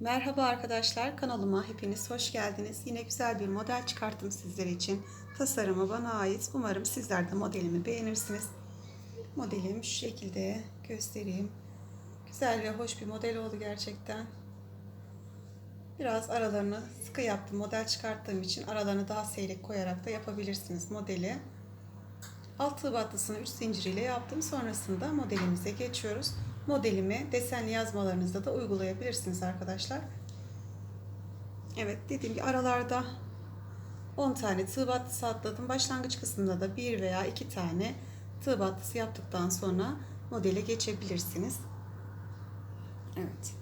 Merhaba arkadaşlar kanalıma hepiniz hoş geldiniz. Yine güzel bir model çıkarttım sizler için. Tasarımı bana ait. Umarım sizler de modelimi beğenirsiniz. Modelim şu şekilde göstereyim. Güzel ve hoş bir model oldu gerçekten. Biraz aralarını sıkı yaptım. Model çıkarttığım için aralarını daha seyrek koyarak da yapabilirsiniz modeli. Alt tığ battısını 3 zincir ile yaptım. Sonrasında modelimize geçiyoruz. Modelimi desenli yazmalarınızda da uygulayabilirsiniz arkadaşlar. Evet dediğim gibi aralarda 10 tane tığ battısı atladım. Başlangıç kısmında da 1 veya 2 tane tığ battısı yaptıktan sonra modele geçebilirsiniz. Evet.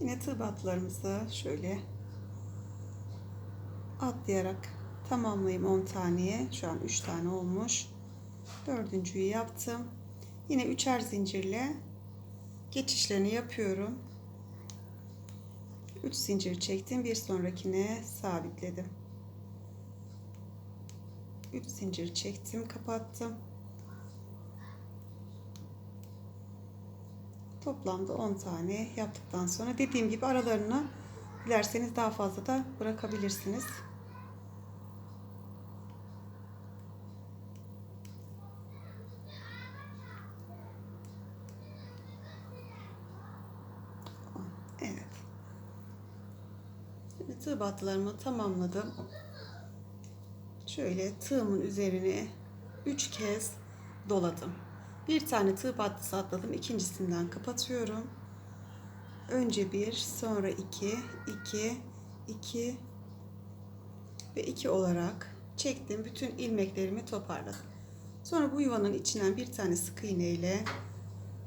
Yine tığ battılarımızı şöyle atlayarak tamamlayayım 10 taneye. Şu an 3 tane olmuş. Dördüncüyü yaptım. Yine üçer zincirle geçişlerini yapıyorum. 3 zincir çektim. Bir sonrakine sabitledim. 3 zincir çektim, kapattım. Toplamda 10 tane yaptıktan sonra dediğim gibi aralarını dilerseniz daha fazla da bırakabilirsiniz. Tığ battılarımı tamamladım. Şöyle tığımın üzerine 3 kez doladım. Bir tane tığ battısı atladım. İkincisinden kapatıyorum. Önce bir, sonra iki, iki, iki ve iki olarak çektim. Bütün ilmeklerimi toparladım. Sonra bu yuvanın içinden bir tane sık iğne ile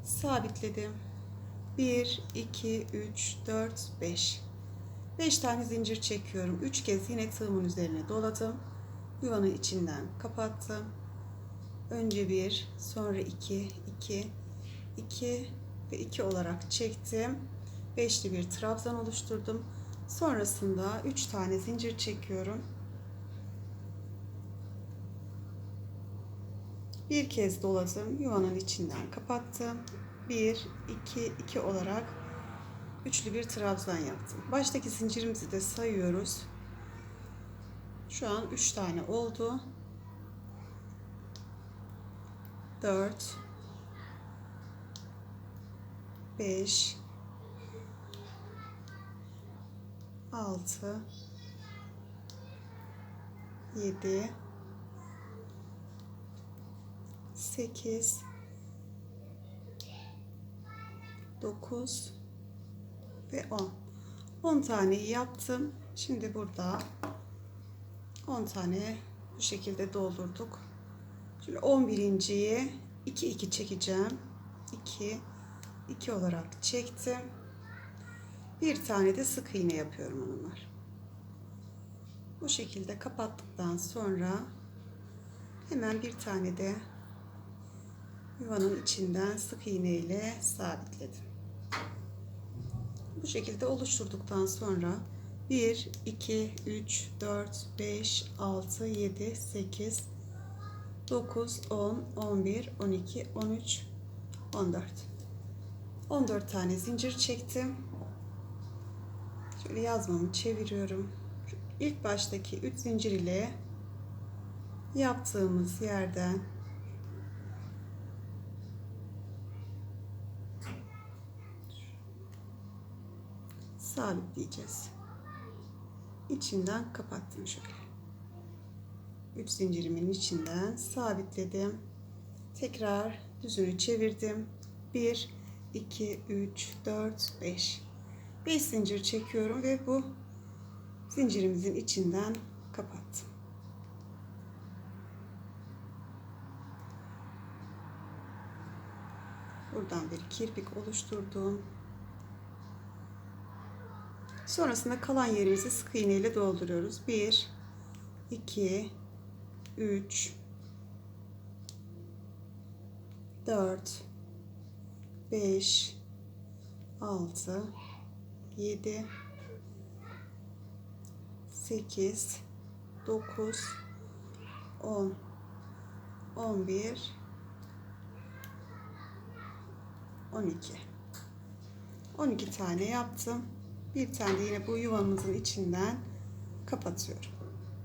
sabitledim. 1, 2, 3, 4, 5. 5 tane zincir çekiyorum. 3 kez yine tığımın üzerine doladım. Yuvanın içinden kapattım. Önce 1, sonra 2, 2, 2 ve 2 olarak çektim. Beşli bir trabzan oluşturdum. Sonrasında 3 tane zincir çekiyorum. Bir kez doladım. Yuvanın içinden kapattım. 1, 2, 2 olarak üçlü bir trabzan yaptım. Baştaki zincirimizi de sayıyoruz. Şu an 3 tane oldu. 4 5 6 7 8 9 ve 10. 10 tane yaptım. Şimdi burada 10 tane bu şekilde doldurduk. Şimdi 11.ye 2 2 çekeceğim. 2 2 olarak çektim. Bir tane de sık iğne yapıyorum hanımlar. Bu şekilde kapattıktan sonra hemen bir tane de yuvanın içinden sık iğne ile sabitledim. Bu şekilde oluşturduktan sonra 1, 2, 3, 4, 5, 6, 7, 8, 9, 10, 11, 12, 13, 14. 14 tane zincir çektim. Şöyle yazmamı çeviriyorum. Şu ilk baştaki 3 zincir ile yaptığımız yerden sabitleyeceğiz. İçinden kapattım şöyle. 3 zincirimin içinden sabitledim. Tekrar düzünü çevirdim. 1 2 3 4 5 5 zincir çekiyorum ve bu zincirimizin içinden kapattım. Buradan bir kirpik oluşturdum. Sonrasında kalan yerimizi sık iğne ile dolduruyoruz. 1 2 3 4 5 6 7 8 9 10 11 12 12 tane yaptım. Bir tane de yine bu yuvamızın içinden kapatıyorum.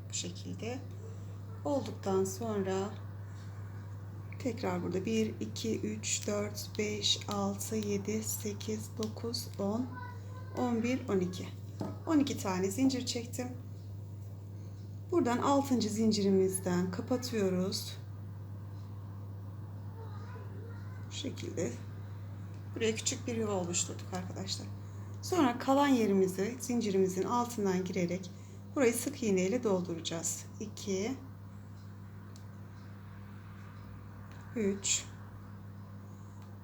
Bu şekilde. Olduktan sonra tekrar burada 1, 2, 3, 4, 5, 6, 7, 8, 9, 10, 11, 12. 12 tane zincir çektim. Buradan 6. zincirimizden kapatıyoruz. Bu şekilde. Buraya küçük bir yuva oluşturduk arkadaşlar. Sonra kalan yerimizi zincirimizin altından girerek burayı sık iğne ile dolduracağız. 2 3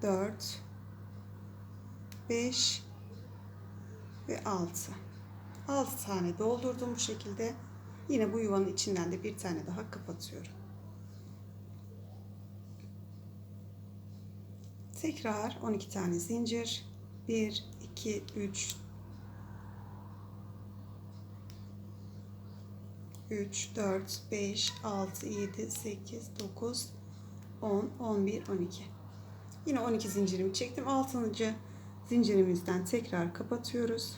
4 5 ve 6 6 tane doldurdum bu şekilde. Yine bu yuvanın içinden de bir tane daha kapatıyorum. Tekrar 12 tane zincir. 1 2 3 3 4 5 6 7 8 9 10 11 12. Yine 12 zincirimi çektim. 6. zincirimizden tekrar kapatıyoruz.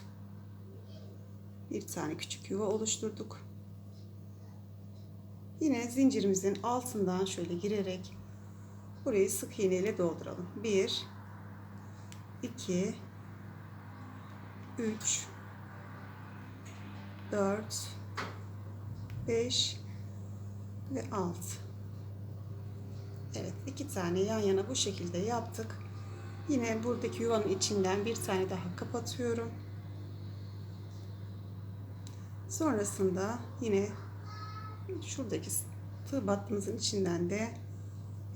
Bir tane küçük yuva oluşturduk. Yine zincirimizin altından şöyle girerek burayı sık iğne ile dolduralım. 1 2 3 4 5 ve 6 Evet iki tane yan yana bu şekilde yaptık. Yine buradaki yuvanın içinden bir tane daha kapatıyorum. Sonrasında yine şuradaki tığ battığımızın içinden de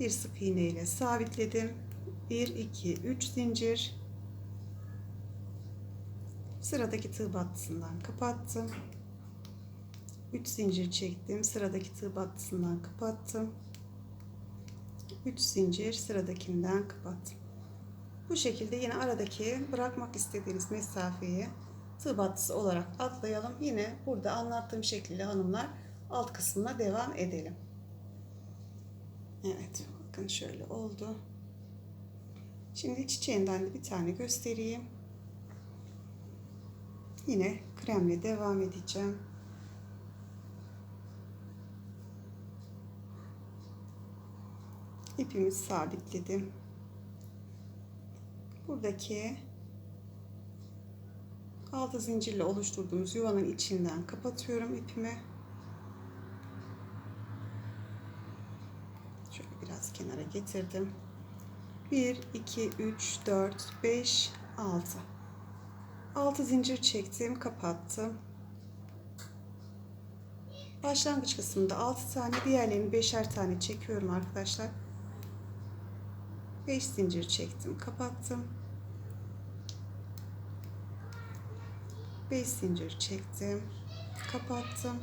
bir sık iğne ile sabitledim. 1 2 3 zincir. Sıradaki tığ battısından kapattım. 3 zincir çektim. Sıradaki tığ battısından kapattım. 3 zincir sıradakinden kapattım. Bu şekilde yine aradaki bırakmak istediğiniz mesafeyi tığ battısı olarak atlayalım. Yine burada anlattığım şekilde hanımlar alt kısmına devam edelim. Evet bakın şöyle oldu. Şimdi çiçeğinden de bir tane göstereyim. Yine kremle devam edeceğim. İpimi sabitledim. Buradaki altı zincirle oluşturduğumuz yuvanın içinden kapatıyorum ipimi. Şöyle biraz kenara getirdim. 1 2 3 4 5 6 6 zincir çektim, kapattım. Başlangıç kısmında 6 tane, diğerlerini 5'er tane çekiyorum arkadaşlar. 5 zincir çektim, kapattım. 5 zincir çektim, kapattım.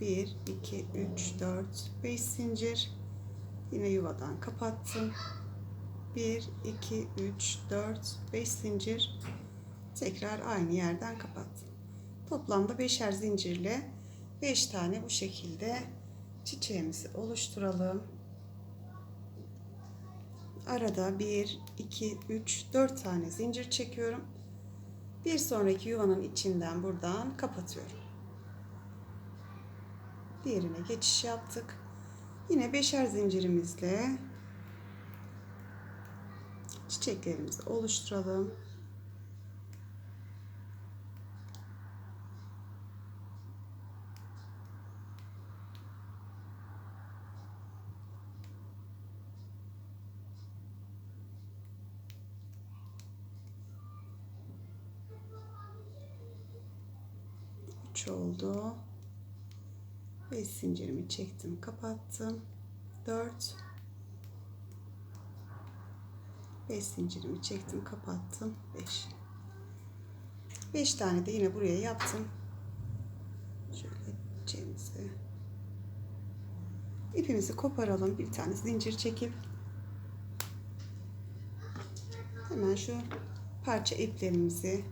Bir, iki, üç, dört, beş zincir. Yine yuvadan kapattım. 1, 2, 3, 4, 5 zincir. Tekrar aynı yerden kapattım. Toplamda 5'er zincirle 5 tane bu şekilde çiçeğimizi oluşturalım. Arada 1, 2, 3, 4 tane zincir çekiyorum. Bir sonraki yuvanın içinden buradan kapatıyorum. Diğerine geçiş yaptık. Yine beşer zincirimizle çiçeklerimizi oluşturalım. Oldu. 5 zincirimi çektim, kapattım. 4 5 zincirimi çektim, kapattım. 5 5 tane de yine buraya yaptım. Şöyle çiçeğimizi ipimizi koparalım. Bir tane zincir çekip hemen şu parça iplerimizi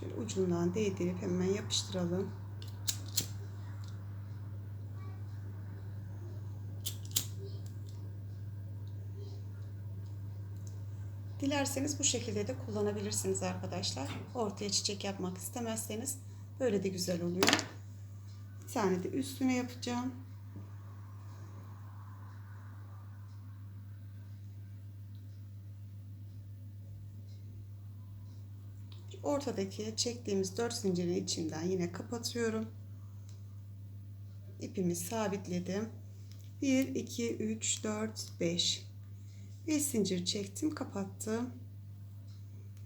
şöyle ucundan değdirip hemen Dilerseniz bu şekilde de kullanabilirsiniz arkadaşlar. Ortaya çiçek yapmak istemezseniz böyle de güzel oluyor. Bir tane de üstüne yapacağım. Ortadaki çektiğimiz 4 zincirin içinden yine kapatıyorum. İpimi sabitledim. 1, 2, 3, 4, 5. 5 zincir çektim, kapattım.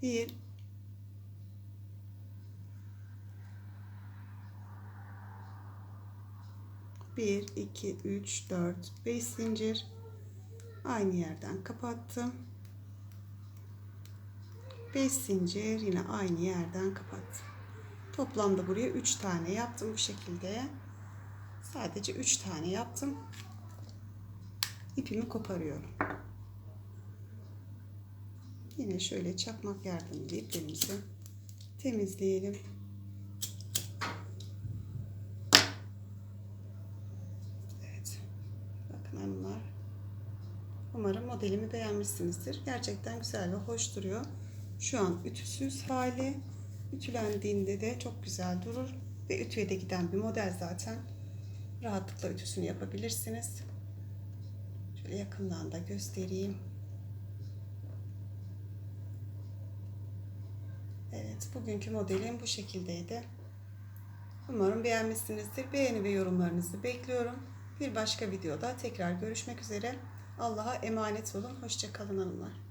1, 1, 2, 3, 4, 5 zincir. Aynı yerden kapattım. 5 zincir yine aynı yerden kapattım. Toplamda buraya 3 tane yaptım bu şekilde. Sadece 3 tane yaptım. İpimi koparıyorum. Yine şöyle çakmak yardımıyla iplerimizi temizleyelim. Evet. Bakın hanımlar. Umarım modelimi beğenmişsinizdir. Gerçekten güzel ve hoş duruyor. Şu an ütüsüz hali. Ütülendiğinde de çok güzel durur. Ve ütüye de giden bir model zaten. Rahatlıkla ütüsünü yapabilirsiniz. Şöyle yakından da göstereyim. Evet, bugünkü modelim bu şekildeydi. Umarım beğenmişsinizdir. Beğeni ve yorumlarınızı bekliyorum. Bir başka videoda tekrar görüşmek üzere. Allah'a emanet olun. Hoşçakalın hanımlar.